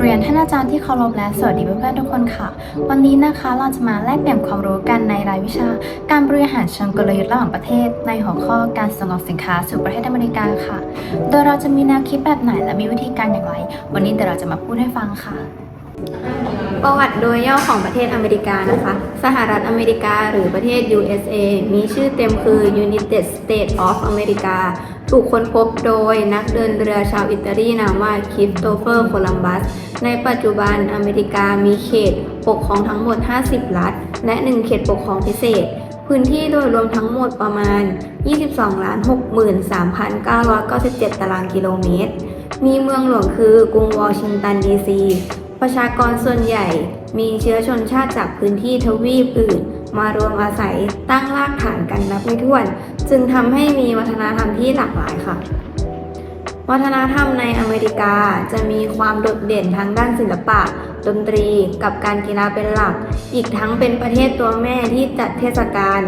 เรียนท่านอาจารย์ที่เคารพและสวัสดีเพื่อนๆทุกคนค่ะ วันนี้นะคะเราจะมาแลกเปลี่ยนความรู้กันในรายวิชา การบริหารเชิงกลยุทธ์ระหว่างประเทศ ในหัวข้อการส่งออกสินค้าสู่ประเทศอเมริกาค่ะ โดยเราจะมีแนวคิดแบบไหนและมีวิธีการอย่างไร วันนี้เดี๋ยวเราจะมาพูดให้ฟังค่ะ ประวัติโดยย่อของประเทศอเมริกานะคะ สหรัฐอเมริกาหรือประเทศ USA มีชื่อเต็มคือ United States of America ถูกค้นพบโดยนักเดินเรือชาวอิตาลีนามว่าคริสโตเฟอร์โคลัมบัส ในปัจจุบันอเมริกามีเขตปกครองทั้งหมด 50 รัฐ และ 1 เขตปกครองพิเศษ พื้นที่โดยรวมทั้งหมดประมาณ 22 63,997 ตารางกิโลเมตร มีเมืองหลวงคือกรุงวอชิงตันดีซี ประชากรส่วนใหญ่มีเชื้อชนชาติจากพื้นที่ทวีปอื่น มารวมอาศัยตั้งรากฐานกันนับไม่ถ้วน จึงทำให้มีวัฒนธรรมที่หลากหลายค่ะ วัฒนธรรมในอเมริกาจะมีความโดดเด่นทางด้านศิลปะ ดนตรีกับการกีฬาเป็นหลัก อีกทั้งเป็นประเทศตัวแม่ที่จัดเทศกาล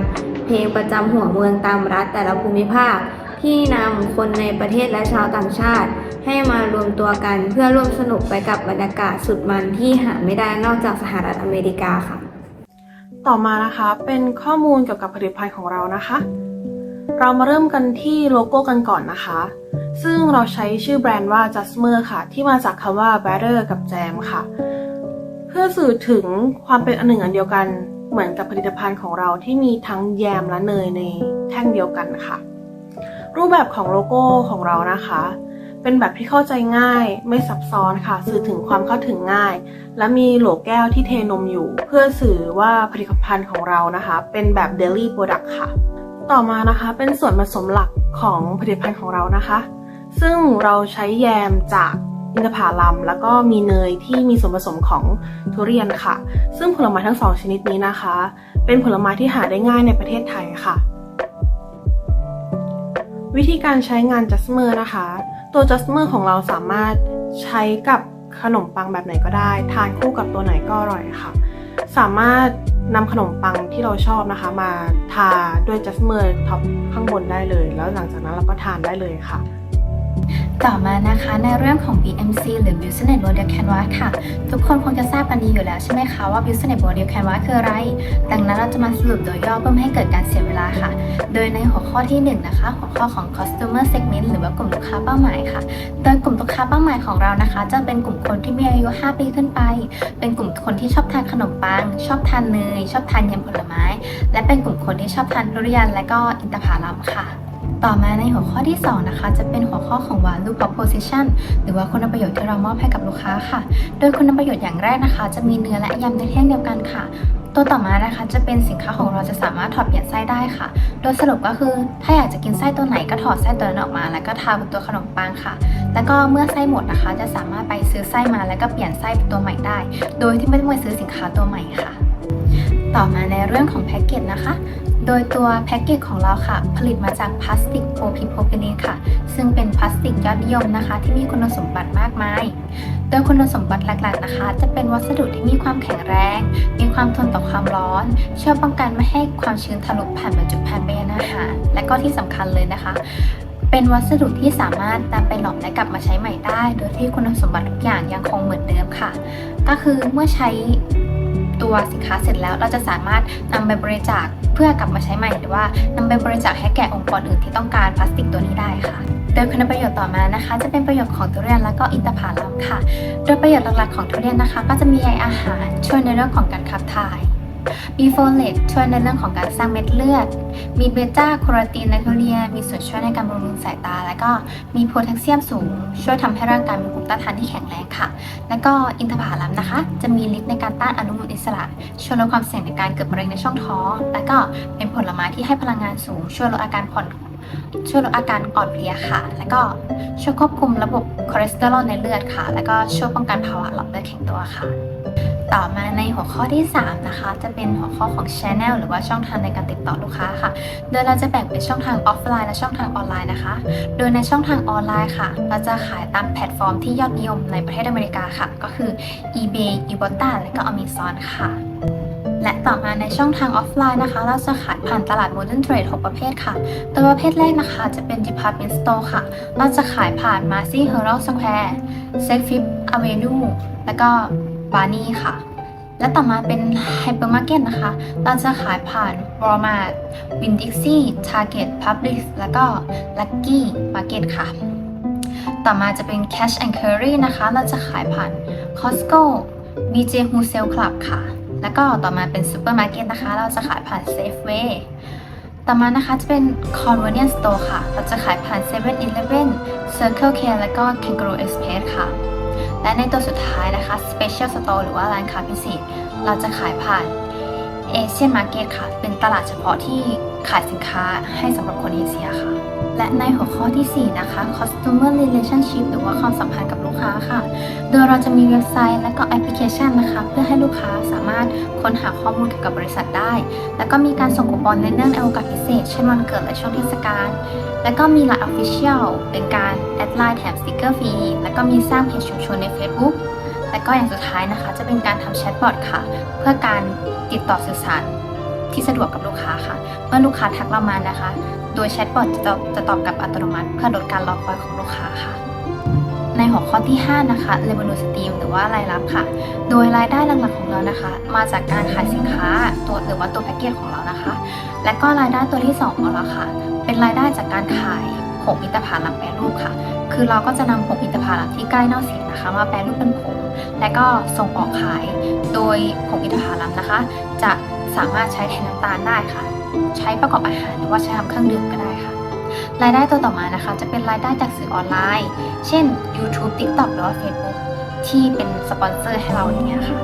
เพลงประจำหัวเมืองตามรัฐแต่ละภูมิภาคที่นำคนในประเทศและชาวต่างชาติ ให้มารวมตัวกันเพื่อร่วมสนุกไปกับบรรยากาศสุดมันที่หาไม่ได้นอกจากสหรัฐอเมริกาค่ะ ต่อมานะคะเป็นข้อมูลเกี่ยวกับผลิตภัณฑ์ของเรานะคะ เรามาเริ่มกันที่โลโก้กันก่อนนะคะ ซึ่งเราใช้ชื่อแบรนด์ว่า Jasmer ค่ะ ที่มาจากคำว่า Butter กับ Jam ค่ะ เพื่อสื่อถึงความเป็นอันหนึ่งอันเดียวกันเหมือนกับผลิตภัณฑ์ของเราที่มีทั้งแยมและเนยในแท่งเดียวกันค่ะ รูปแบบของโลโก้ของเรานะคะ เป็นแบบที่เข้าใจง่าย ไม่ซับซ้อนค่ะ สื่อถึงความเข้าถึงง่าย และมีโหลแก้วที่เทนมอยู่ เพื่อสื่อว่าผลิตภัณฑ์ของเรานะคะ เป็นแบบ daily product ค่ะ ต่อมานะคะเป็นส่วนผสมหลักของผลิตภัณฑ์ของเรานะคะ ซึ่งเราใช้แยมจากอินทผลัมแล้วก็มีเนยที่มีส่วนผสมของทุเรียนค่ะ ซึ่งผลไม้ทั้งสองชนิดนี้นะคะ เป็นผลไม้ที่หาได้ง่ายในประเทศไทยค่ะ วิธีการใช้งานจัสเมอร์นะคะ ตัวจัสเมอร์ของเราสามารถใช้กับขนมปังแบบไหนก็ได้ ทานคู่กับตัวไหนก็อร่อยค่ะ สามารถนำขนมปังที่เราชอบนะคะ มาทาด้วยจัสเมอร์ท็อปข้างบนได้เลย แล้วหลังจากนั้นเราก็ทานได้เลยค่ะ ต่อมานะคะในเรื่องของ BMC หรือ Business Model Canvas ค่ะ ทุกคนคงจะทราบกันดีอยู่แล้วใช่ไหมคะว่า Business Model Canvas คืออะไร ดังนั้นเราจะมาสรุปโดยย่อเพื่อไม่ให้เกิดการเสียเวลาค่ะ โดยในหัวข้อที่ 1 นะคะ หัวข้อของ Customer Segment หรือว่ากลุ่มลูกค้าเป้าหมายค่ะ โดยกลุ่มลูกค้าเป้าหมายของเรานะคะ จะเป็นกลุ่มคนที่มีอายุ 5 ปีขึ้นไป เป็นกลุ่มคนที่ชอบทานขนมปัง ชอบทานเนย ชอบทานยำผลไม้ และเป็นกลุ่มคนที่ชอบทานทุเรียนและก็อินทผลัมค่ะ ต่อมาในหัวข้อที่ 2 นะคะ จะเป็นหัวข้อของ value proposition หรือว่าคุณประโยชน์ที่เรามอบให้กับลูกค้าค่ะ โดยคุณประโยชน์อย่างแรกนะคะ จะมีเนื้อและยำในแท่งเดียวกันค่ะ ตัวต่อมานะคะ จะเป็นสินค้าของเราจะสามารถถอดเปลี่ยนไส้ได้ค่ะ โดยสรุปก็คือถ้าอยากจะกินไส้ตัวไหนก็ถอดไส้ตัวนั้นออกมา แล้วก็ทาบนตัวขนมปังค่ะ แล้วก็เมื่อไส้หมดนะคะ จะสามารถไปซื้อไส้มาแล้วก็เปลี่ยนไส้เป็นตัวใหม่ได้ โดยที่ไม่ต้องไปซื้อสินค้าตัวใหม่ค่ะ ต่อมาในเรื่องของแพ็กเกจนะคะ โดยตัวแพ็กเกจของเราค่ะ ผลิตมาจากพลาสติกโพลิโพรพิลีนค่ะ ซึ่งเป็นพลาสติกยอดนิยมนะคะ ที่มีคุณสมบัติมากมาย โดยคุณสมบัติหลักๆนะคะ จะเป็นวัสดุที่มีความแข็งแรง มีความทนต่อความร้อน ช่วยป้องกันไม่ให้ความชื้นทะลุผ่านบรรจุภัณฑ์ไปยังอาหาร และก็ที่สำคัญเลยนะคะเป็นวัสดุที่สามารถนำไปหลอมและกลับมาใช้ใหม่ได้ โดยที่คุณสมบัติทุกอย่างยังคงเหมือนเดิมค่ะ ก็คือเมื่อใช้ ตัวสินค้าเสร็จแล้วเราจะสามารถนำไปบริจาคเพื่อกลับมาใช้ใหม่ หรือว่านำไปบริจาคให้แก่องค์กรอื่นที่ต้องการพลาสติกตัวนี้ได้ค่ะโดยคุณประโยชน์ต่อมานะคะ จะเป็นประโยชน์ของทุเรียนและก็อินทผลัมค่ะ โดยประโยชน์หลักๆของทุเรียนนะคะ ก็จะมีใยอาหารช่วยในเรื่องของการขับถ่าย มีโฟเลตช่วยในเรื่องของการสร้างเม็ดเลือด มีเบต้าโคโรตีนในทุเรีย มีส่วนช่วยในการบำรุงสายตา และก็มีโพแทสเซียมสูง ช่วยทำให้ร่างกายมีภูมิต้านทานที่แข็งแรงค่ะ และก็อินทผลัมนะคะ จะมีฤทธิ์ในการต้านอนุมูลอิสระ ช่วยลดความเสี่ยงในการเกิดมะเร็งในช่องท้อง และก็เป็นผลไม้ที่ให้พลังงานสูง ช่วยลดอาการผ่อนช่วยลดอาการอ่อนเพลียค่ะ แล้วก็ช่วยควบคุมระบบคอเลสเตอรอลในเลือดค่ะ แล้วก็ช่วยป้องกันภาวะหลอดเลือดแข็งตัวค่ะ ต่อมาในหัวข้อที่ 3 นะคะ จะเป็นหัวข้อของ Channel หรือว่าช่องทางในการติดต่อลูกค้าค่ะ โดยเราจะแบ่งเป็นช่องทางออฟไลน์และช่องทางออนไลน์นะคะ โดยในช่องทางออนไลน์ค่ะ เราจะขายตามแพลตฟอร์มที่ยอดนิยมในประเทศอเมริกาค่ะ ก็คือ eBay, e b o t a และก็ Amazon ค่ะและต่อมาในช่องทางออฟไลน์นะคะ เราจะขายผ่านตลาด Modern Trade 6ประเภทค่ะ ตัวประเภทแรกนะคะจะเป็น Department Store ค่ะ เราจะขายผ่าน Marcy Herald Square s e c f i p Avenue แล้วก็ บานี่ค่ะ และต่อมาเป็นไฮเปอร์มาร์เก็ตนะคะ เราจะขายผ่าน Walmart, Winn Dixie, Target, Publix แล้วก็ Lucky Market ค่ะ ต่อมาจะเป็น Cash and Carry นะคะ เราจะขายผ่าน Costco, BJ Wholesale Club ค่ะ แล้วก็ต่อมาเป็นซูเปอร์มาร์เก็ตนะคะ เราจะขายผ่าน Safeway ต่อมานะคะจะเป็น Convenience Store ค่ะ เราจะขายผ่าน7 e เ e ่ e อ Circle K และก็ Kangaroo Express ค่ะ และในตัวสุดท้ายนะคะ Special Store หรือว่าร้านค้าพิเศษ เราจะขายผ่าน Asian Market ค่ะ เป็นตลาดเฉพาะที่ขายสินค้าให้สำหรับคนเอเชียค่ะ และในหัวข้อทีสี่ 4 นะคะ Customer Relationship หรือว่าความสัมพันธ์กับลูกค้าค่ะ โดยเราจะมีเว็บไซต์และก็แอปพลิเคชันนะคะ เพื่อให้ลูกค้าสามารถค้นหาข้อมูลเกี่ยวกับบริษัทได้ แล้วก็มีการส่งคูปองในเนื่องในโอกาสพิเศษ เช่นวันเกิดและช่วงเทศกาล แล้วก็มี Line Official เป็นการแอดไลน์แถมสติกเกอร์ฟรี แล้วก็มีสร้างเพจชุมชนใน Facebook และก็อย่างสุดท้ายนะคะ จะเป็นการทำแชทบอทค่ะ เพื่อการติดต่อสื่อสารที่สะดวกกับลูกค้าค่ะ เมื่อลูกค้าทักเรามานะคะ โดยแชทบอทจะตอบจะตอบกลับอัตโนมัติ เพื่อลดการรอคอยของลูกค้าค่ะ ในหัวข้อที่ 5 นะคะ Revenue Stream หรือว่ารายรับค่ะ โดยรายได้หลักๆของเรานะคะ มาจากการขายสินค้าตัวหรือว่าตัวแพ็กเกจของเรานะคะ และก็รายได้ตัวที่ 2 ของเราค่ะ เป็นรายได้จากการขายผงอินทผลัมแปรรูปค่ะ คือเราก็จะนำผงอินทผลัมที่ใกล้เน่าเสียนะคะ มาแปรรูปเป็นผง และก็ส่งออกขาย โดยผงอินทผลัมนะคะ จะสามารถใช้แทนน้ำตาลได้ค่ะ ใช้ประกอบอาหารหรือว่าใช้ทำเครื่องดื่มก็ได้ค่ะ รายได้ตัวต่อมานะคะ จะเป็นรายได้จากสื่อออนไลน์ เช่น YouTube TikTok หรือว่า Facebook ที่เป็นสปอนเซอร์ให้เราอย่างเงี้ยค่ะ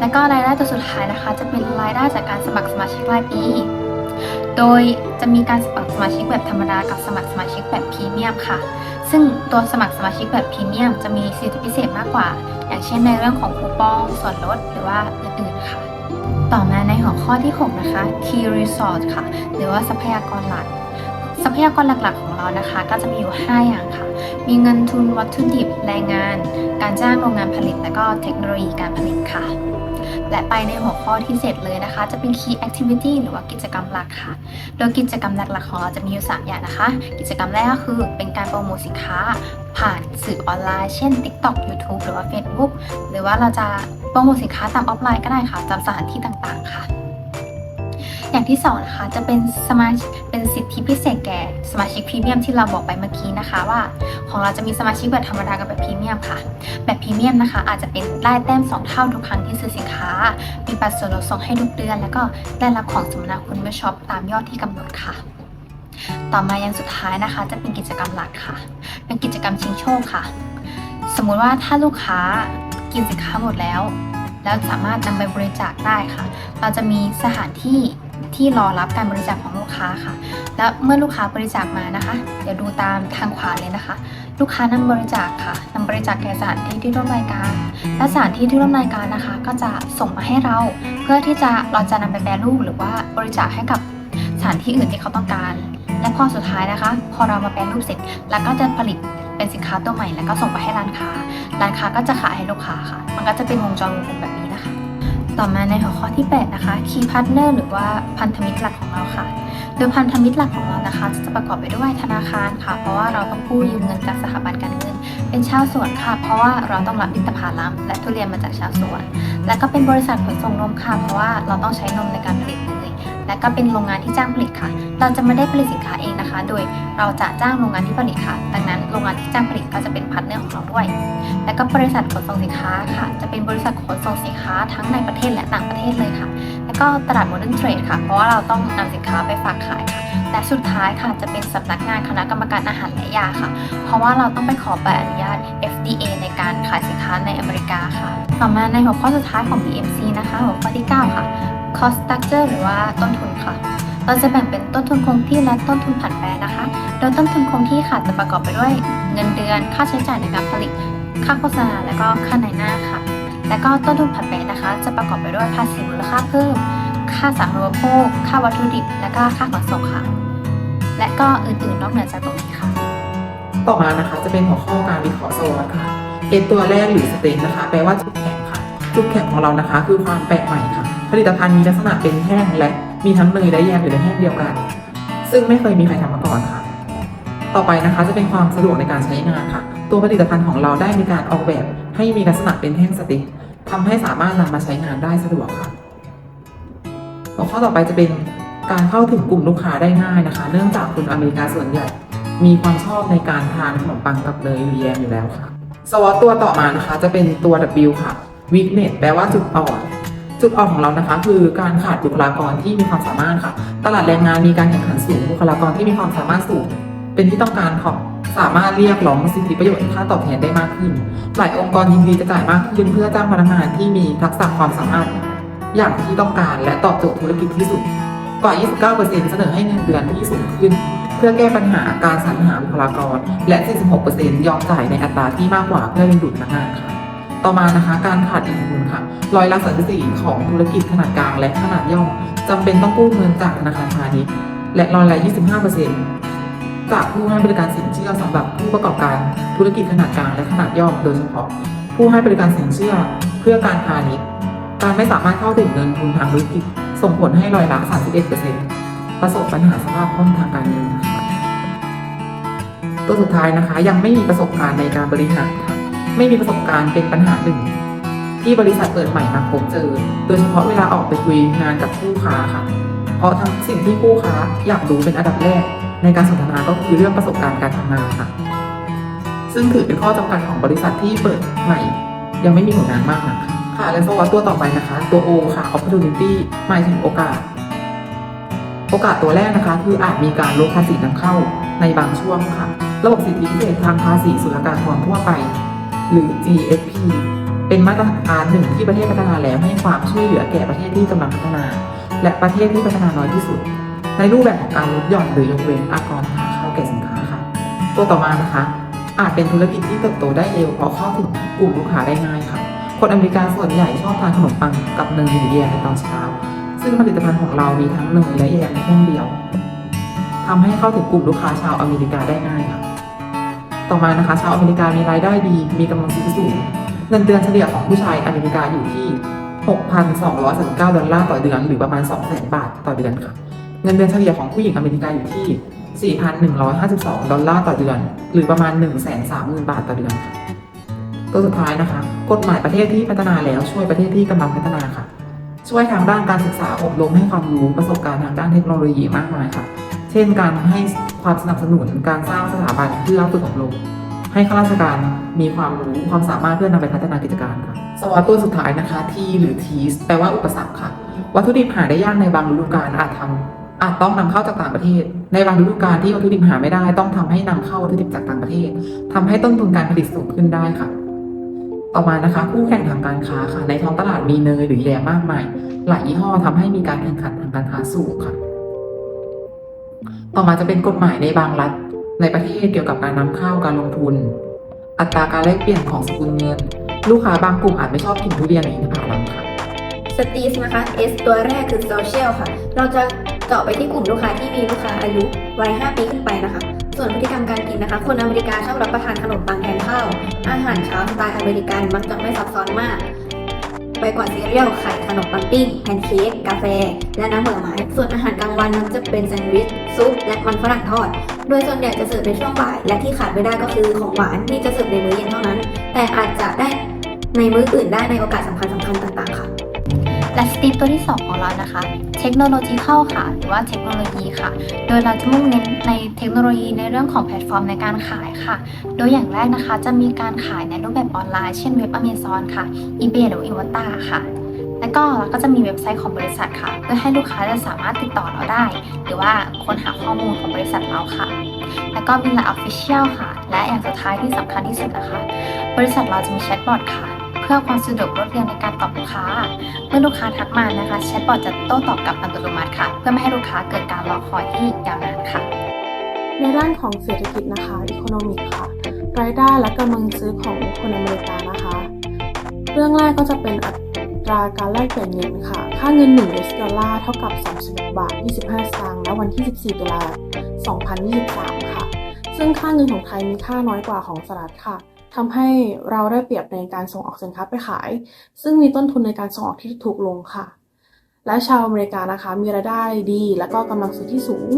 แล้วก็รายได้ตัวสุดท้ายนะคะ จะเป็นรายได้จากการสมัครสมาชิกรายปี โดยจะมีการสมัครสมาชิกแบบธรรมดากับสมัครสมาชิกแบบพรีเมียมค่ะ ซึ่งตัวสมัครสมาชิกแบบพรีเมียมจะมีสิทธิพิเศษมากกว่า อย่างเช่นในเรื่องของคูปองส่วนลดหรือว่าอื่นๆค่ะ ต่อมาในหัวข้อที่ 6 นะคะ Key Resource ค่ะ หรือว่าทรัพยากรหลัก ทรัพยากรหลักๆ ของเรานะคะ ก็จะมีอยู่ 5 อย่างค่ะ มีเงินทุนวัตถุดิบแรงงาน การจ้างโรงงานผลิต และก็เทคโนโลยีการผลิตค่ะ และไปในหัวข้อที่เสร็จเลยนะคะ จะเป็น Key Activity หรือว่ากิจกรรมหลักค่ะ โดยกิจกรรมหลักๆ ของเราจะมีอยู่ 3 อย่างนะคะ กิจกรรมแรกก็คือเป็นการโปรโมทสินค้า ผ่านสื่อออนไลน์ เช่น TikTok YouTube หรือว่า Facebook หรือว่าเราจะ โปรโมทสินค้าตามออฟไลน์ก็ได้ค่ะตามสถานที่ต่างๆค่ะ อย่างที่สองนะคะจะเป็นสมาชิกเป็นสิทธิพิเศษแก่สมาชิกพรีเมียมที่เราบอกไปเมื่อกี้นะคะว่า ของเราจะมีสมาชิกแบบธรรมดากับแบบพรีเมียมค่ะ แบบพรีเมียมนะคะ อาจจะเป็นได้แต้ม 2 เท่าทุกครั้งที่ซื้อสินค้า มีบัตรส่วนลดส่งให้ทุกเดือน แล้วก็ได้รับของสมนาคุณเมื่อช็อปตามยอดที่กำหนดค่ะต่อมายังสุดท้ายนะคะ จะเป็นกิจกรรมหลักค่ะ เป็นกิจกรรมชิงโชคค่ะ สมมุติว่าถ้าลูกค้า กินสินค้าหมดแล้ว แล้วสามารถนำไปบริจาคได้ค่ะ เราจะมีสถานที่ที่รอรับการบริจาคของลูกค้าค่ะ แล้วเมื่อลูกค้าบริจาคมานะคะ เดี๋ยวดูตามทางขวาเลยนะคะ ลูกค้านำบริจาคค่ะนำบริจาคแก่สถานที่ที่ร่วมรายการ และสถานที่ที่ร่วมรายการนะคะ ก็จะส่งมาให้เรา เพื่อที่จะเราจะนำไปแปรรูปหรือว่าบริจาคให้กับสถานที่อื่นที่เขาต้องการ และพอสุดท้ายนะคะ พอเรามาแปรรูปเสร็จ แล้วก็จะผลิต เป็นสินค้าตัวใหม่แล้วก็ส่งไปให้ร้านค้า ร้านค้าก็จะขายให้ลูกค้าค่ะ มันก็จะเป็นวงจรวงกลมแบบนี้นะคะ ต่อมาในหัวข้อที่ 8 นะคะ Key Partner หรือว่าพันธมิตรหลักของเราค่ะ โดยพันธมิตรหลักของเรานะคะ จะประกอบไปด้วยธนาคารค่ะ เพราะว่าเราต้องกู้ยืมเงินจากสถาบันการเงิน เป็นชาวสวนค่ะ เพราะว่าเราต้องรับอินทผลัมและทุเรียนมาจากชาวสวน และก็เป็นบริษัทขนส่งนมค่ะ เพราะว่าเราต้องใช้นมในการผลิตเลย และก็เป็นโรงงานที่จ้างผลิตค่ะ เราจะไม่ได้ผลิตสินค้าเองนะคะ โดยเราจะจ้างโรงงานที่ผลิตค่ะ ดังนั้นโรงงานที่จ้างผลิตก็จะเป็นพาร์ทเนอร์ของเราด้วย และก็บริษัทขนส่งสินค้าค่ะ จะเป็นบริษัทขนส่งสินค้าทั้งในประเทศและต่างประเทศเลยค่ะ แล้วก็ตลาด Modern Trade ค่ะ เพราะว่าเราต้องนำสินค้าไปฝากขายค่ะและสุดท้ายค่ะจะเป็นสำนักงานคณะกรรมการอาหารและยาค่ะ เพราะว่าเราต้องไปขอใบอนุญาต FDA ในการขายสินค้าในอเมริกาค่ะ ต่อมาในหัวข้อสุดท้ายของ BMC นะคะหัวข้อที่ 9 ค่ะ cost structure หรือว่าต้นทุนค่ะ เราจะแบ่งเป็นต้นทุนคงที่และต้นทุนผันแปรนะคะ โดยต้นทุนคงที่ค่ะจะประกอบไปด้วยเงินเดือน ค่าใช้จ่ายในการผลิต ค่าโฆษณา และก็ค่าในหน้าค่ะ และก็ต้นทุนผันแปรนะคะ จะประกอบไปด้วยภาษีมูลค่าเพิ่ม ค่าสารณูปโภค ค่าวัตถุดิบ และก็ค่าขนส่งค่ะ และก็อื่นๆนอกเหนือจากตรงนี้ค่ะ ต่อมานะคะจะเป็นหัวข้อการวิเคราะห์สวอตค่ะ S ตัวแรกหรือ strength นะคะ แปลว่าจุดแข็งค่ะ จุดแข็งของเรานะคะ คือความแปลกใหม่ค่ะ ผลิตภัณฑ์มีลักษณะเป็นแท่งและมีทั้งเนยและแยมอยู่ในแท่งเดียวกัน ซึ่งไม่เคยมีใครทำมาก่อนค่ะ ต่อไปนะคะจะเป็นความสะดวกในการใช้งานค่ะ ตัวผลิตภัณฑ์ของเราได้มีการออกแบบให้มีลักษณะเป็นแท่งสติกทำให้สามารถนำมาใช้งานได้สะดวกค่ะหัวข้อต่อไปจะเป็นการเข้าถึงกลุ่มลูกค้าได้ง่ายนะคะ เนื่องจากคนอเมริกาส่วนใหญ่ มีความชอบในการทานขนมปังกับเนยหรือแยมอยู่แล้วค่ะ สวอตตัวต่อมานะคะ จะเป็นตัว W ค่ะ weakness แปลว่าจุดอ่อน จุดอ่อนของเรานะคะ คือการขาดบุคลากรที่มีความสามารถค่ะ ตลาดแรงงานมีการแข่งขันสูงบุคลากรที่มีความสามารถสูง เป็นที่ต้องการของสามารถเรียกร้องสิทธิประโยชน์ค่าตอบแทนได้มากขึ้น หลายองค์กรยินดีจะจ่ายมากขึ้นเพื่อจ้างพนักงานที่มีทักษะความสามารถ อย่างที่ต้องการและตอบโจทย์ธุรกิจที่สุด กว่า 29%เสนอให้เงินเดือนที่สูงขึ้น เพื่อแก้ปัญหาการสรรหาบุคลากร และ 46%ยอมจ่ายในอัตราที่มากกว่าเพื่อดึงดูดพนักงานค่ะ ต่อมานะคะการขาดอีกทุนค่ะร้อยละ34ของธุรกิจขนาดกลางและขนาดย่อมจำเป็นต้องกู้เงินจากธนาคารพาณิชย์และร้อยละ 25%จากผู้ให้บริการสินเชื่อสำหรับผู้ประกอบการธุรกิจขนาดกลางและขนาดย่อมโดยเฉพาะ ผู้ให้บริการสินเชื่อเพื่อการพาณิชย์การไม่สามารถเข้าถึงเงินทุนทางธุรกิจส่งผลให้ร้อยละ 31%ประสบปัญหาสภาพคล่องทางการเงินนะคะตัวสุดท้ายนะคะ ยังไม่มีประสบการณ์ในการบริหาร ไม่มีประสบการณ์เป็นปัญหาหนึ่ง ที่บริษัทเปิดใหม่มาพบเจอ โดยเฉพาะเวลาออกไปคุยงานกับคู่ค้าค่ะ เพราะทั้งสิ่งที่คู่ค้าอยากรู้เป็นอันดับแรก ในการสนทนาก็คือเรื่องประสบการณ์การทำงานค่ะ ซึ่งถือเป็นข้อจำกัดของบริษัทที่เปิดใหม่ ยังไม่มีผลงานมากนักค่ะค่ะและสวัสดตัวต่อไปนะคะ ตัว O ค่ะ opportunity หมายถึงโอกาส โอกาสตัวแรกนะคะ คืออาจมีการลดภาษีนำเข้าในบางช่วงค่ะ ระบบสิทธิพิเศษทางภาษีศุลกากรทั่วไป หรือ GSP เป็นมาตรการหนึ่งที่ประเทศพัฒนาแล้วให้ความช่วยเหลือแก่ประเทศที่กำลังพัฒนา และประเทศที่พัฒนาน้อยที่สุด ในรูปแบบของการลดหย่อนหรือยกเว้นอากรหาเข้าแก่สินค้าค่ะ ตัวต่อมานะคะ อาจเป็นธุรกิจที่เติบโตได้เร็วเพราะเข้าถึงกลุ่มลูกค้าได้ง่ายค่ะ คนอเมริกาส่วนใหญ่ชอบทานขนมปังกับเนยหรือแยมในตอนเช้า ซึ่งผลิตภัณฑ์ของเรามีทั้งเนยและแยมในแท่งเดียวทำให้เข้าถึงกลุ่มลูกค้าชาวอเมริกาได้ง่ายค่ะ ต่อมานะคะ ชาวอเมริกามีรายได้ดี มีกำลังซื้อสูง เงินเดือนเฉลี่ยของผู้ชายอเมริกาอยู่ที่ 6,239 ดอลลาร์ต่อเดือน หรือประมาณ 200,000 บาทต่อเดือนค่ะ เงินเดือนเฉลี่ยของผู้หญิงอเมริกาอยู่ที่ 4,152 ดอลลาร์ต่อเดือน หรือประมาณ 130,000 บาทต่อเดือนค่ะตัวสุดท้ายนะคะ กฎหมายประเทศที่พัฒนาแล้วช่วยประเทศที่กำลังพัฒนาค่ะ ช่วยทางด้านการศึกษาอบรมให้ความรู้ประสบการณ์ทางด้านเทคโนโลยีมากมายค่ะ เช่นการให้ความสนับสนุนการสร้างสถาบันเพื่อฝึกอบรมให้ข้าราชการมีความรู้ความสามารถเพื่อนำไปพัฒนากิจการค่ะสวัสดตัวสุดท้ายนะคะ T หรือ TEAS แปลว่าอุปสรรคค่ะ วัตถุดิบหาได้ยากในบางฤดูกาลอาจทำอาจต้องนำเข้าจากต่างประเทศ ในบางฤดูกาลที่วัตถุดิบหาไม่ได้ต้องทำให้นำเข้าวัตถุดิบจากต่างประเทศทำให้ต้นทุนการผลิตสูงขึ้นได้ค่ะ ต่อมานะคะคู่แข่งทางการค้าค่ะ ในท้องตลาดมีเนยหรือแยมมากมาย หลายยี่ห้อทำให้มีการแข่งขันทางการค้าสูงค่ะ ต่อมาจะเป็นกฎหมายในบางรัฐ ในประเทศเกี่ยวกับการนำเข้าการลงทุน อัตราการแลกเปลี่ยนของสกุลเงิน ลูกค้าบางกลุ่มอาจไม่ชอบกินทุเรียนหรืออินทผลัมค่ะสตีสนะคะ S ตัวแรกคือโซเชียลค่ะ เราจะเจาะไปที่กลุ่มลูกค้าที่มีลูกค้าอายุวัย 5 ปีขึ้นไปนะคะ ส่วนพฤติกรรมการกินนะคะ คนอเมริกาชอบรับประทานขนมปังแทนข้าว อาหารเช้าสไตล์อเมริกันมักจะไม่ซับซ้อนมาก ไปกว่าซีเรียลไข่ขนมปังปิ้งแพนเค้กกาแฟ และน้ำผลไม้ ส่วนอาหารกลางวันนั้นจะเป็นแซนด์วิชซุปและมันฝรั่งทอด โดยส่วนใหญ่จะเสิร์ฟในช่วงบ่าย และที่ขาดไม่ได้ก็คือของหวานที่จะเสิร์ฟในมื้อเย็นเท่านั้น แต่อาจจะได้ในมื้ออื่นได้ในโอกาสสำคัญสำคัญๆต่างๆค่ะ และสตีปตัวที่ 2 ของเรานะคะ เทคโนโลยีเข้าค่ะ หรือว่าเทคโนโลยีค่ะ โดยเราจะมุ่งเน้นในเทคโนโลยีในเรื่องของแพลตฟอร์มในการขายค่ะ โดยอย่างแรกนะคะจะมีการขายในรูปแบบออนไลน์ เช่นเว็บ Amazon ค่ะ eBay หรือ Iwata ค่ะแล้วก็เราก็จะมีเว็บไซต์ของบริษัทค่ะ เพื่อให้ลูกค้าจะสามารถติดต่อเราได้ หรือว่าค้นหาข้อมูลของบริษัทเราค่ะ แล้วก็มีไลน์ Official ค่ะ และอย่างสุดท้ายที่สำคัญที่สุดนะคะ บริษัทเราจะมีแชทบอทค่ะ พื่อความสะดวกรวดเร็วในการตอบลูกค้า เมื่อลูกค้าทักมานะคะแชทบอทจะโต้ตอบกลับอัตโนมัติค่ะ เพื่อไม่ให้ลูกค้าเกิดการรอคอยที่ยาวนานค่ะ ในด้านของเศรษฐกิจนะคะ economic ค่ะรายได้และกำลังซื้อของคนอเมริกานะคะ เรื่องแรกก็จะเป็นอัตราการแลกเปลี่ยนเงินค่ะ ค่าเงิน1 US ดอลลาร์เท่ากับ31บาท 25 สตางค์ณวันที่ 14 ตุลา 2023 ค่ะ ซึ่งค่าเงินของไทยมีค่าน้อยกว่าของสหรัฐค่ะ ทำให้เราได้เปรียบในการส่งออกสินค้าไปขาย ซึ่งมีต้นทุนในการส่งออกที่ถูกลงค่ะ และชาวอเมริกานะคะมีรายได้ดี และก็กำลังซื้อที่สูง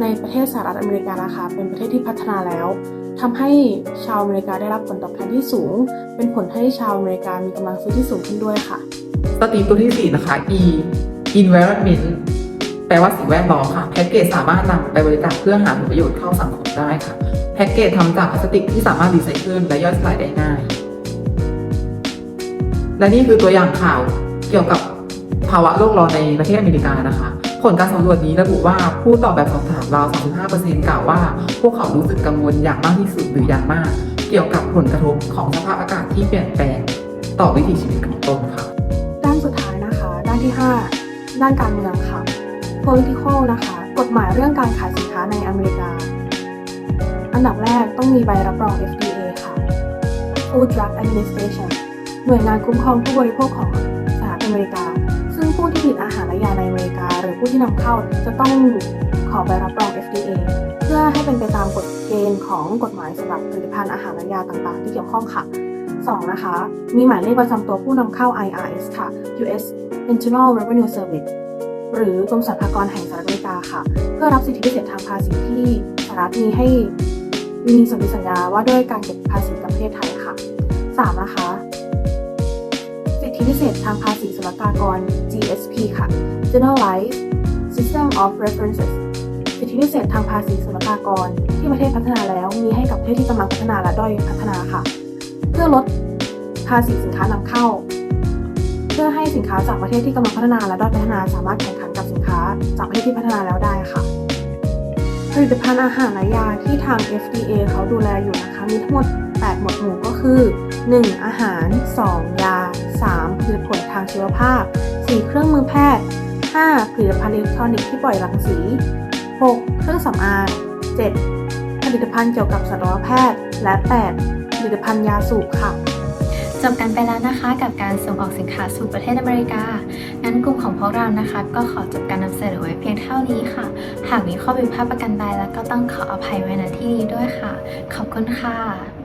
ในประเทศสหรัฐอเมริกานะคะ เป็นประเทศที่พัฒนาแล้วทำให้ชาวอเมริกาได้รับผลตอบแทนที่สูง เป็นผลให้ชาวอเมริกามีกำลังซื้อที่สูงขึ้นด้วยค่ะสตีตัวที่ 4 นะคะ E environment แปลว่าสิ่งแวดล้อมค่ะ แพ็กเกจสามารถนำไปบริจาคเพื่อหาผลประโยชน์เข้าสังคมได้ค่ะ แพ็กเกจทำจากพลาสติกที่สามารถรีไซเคิลและย่อยสลายได้ง่าย และนี่คือตัวอย่างข่าวเกี่ยวกับภาวะโลกร้อนในประเทศอเมริกานะคะ ผลการสำรวจนี้ระบุว่าผู้ตอบแบบสอบถามราว 35%กล่าวว่า พวกเขารู้สึกกังวลอย่างมากที่สุดหรืออย่างมาก เกี่ยวกับผลกระทบของสภาพอากาศที่เปลี่ยนแปลงต่อวิถีชีวิตของตนค่ะ ด้านสุดท้ายนะคะ ด้านที่ 5 ด้านการเมืองค่ะ political นะคะ กฎหมายเรื่องการขายสินค้าในอเมริกา อันดับแรกต้องมีใบรับรอง FDA ค่ะ Food Drug Administration หน่วยงานคุ้มครองผู้บริโภคของสหรัฐอเมริกา ซึ่งผู้ที่ผลิตอาหารและยาในอเมริกา หรือผู้ที่นำเข้าจะต้องขอใบรับรอง FDA เพื่อให้เป็นไปตามกฎเกณฑ์ของกฎหมายสำหรับผลิตภัณฑ์อาหารและยาต่างๆ ที่เกี่ยวข้องค่ะ 2 นะคะ มีหมายเลขประจำตัวผู้นำเข้า IRS ค่ะ US Internal Revenue Service หรือกรมสรรพากรแห่งสหรัฐอเมริกาค่ะ เพื่อรับสิทธิพิเศษทางภาษีที่สหรัฐมีให้ มีสนธิสัญญาว่าด้วยการเก็บภาษีกับประเทศไทยค่ะ 3 นะคะ สิทธิพิเศษทางภาษีศุลกากร GSP ค่ะ Generalized System of References สิทธิพิเศษทางภาษีศุลกากร ที่ประเทศพัฒนาแล้วมีให้กับประเทศที่กำลังพัฒนาและด้อยพัฒนาค่ะ เพื่อลดภาษีสินค้านำเข้า เพื่อให้สินค้าจากประเทศที่กำลังพัฒนาและด้อยพัฒนาสามารถแข่งขันกับสินค้าจากประเทศที่พัฒนาแล้วได้ค่ะ ผลิตภัณฑ์อาหารและยาที่ทาง FDA เขาดูแลอยู่นะคะ มีทั้งหมด 8 หมวดหมู่ก็คือ 1. อาหาร 2. ยา 3. ผลิตผลทางชีวภาพ 4. เครื่องมือแพทย์ 5. ผลิตภัณฑ์อิเล็กทรอนิกส์ที่ปล่อยรังสี 6. เครื่องสำอาง 7. ผลิตภัณฑ์เกี่ยวกับสัตวแพทย์ และ 8. ผลิตภัณฑ์ยาสูบค่ะ จบกันไปแล้วนะคะ กับการส่งออกสินค้าสู่ประเทศอเมริกา งั้นกลุ่มของพวกเรานะคะ ก็ขอจบการนำเสนอไว้เพียงเท่านี้ค่ะ หากมีข้อผิดพลาดประกันใดแล้วก็ต้องขออภัยไว้ณที่นี้ด้วยค่ะ ขอบคุณค่ะ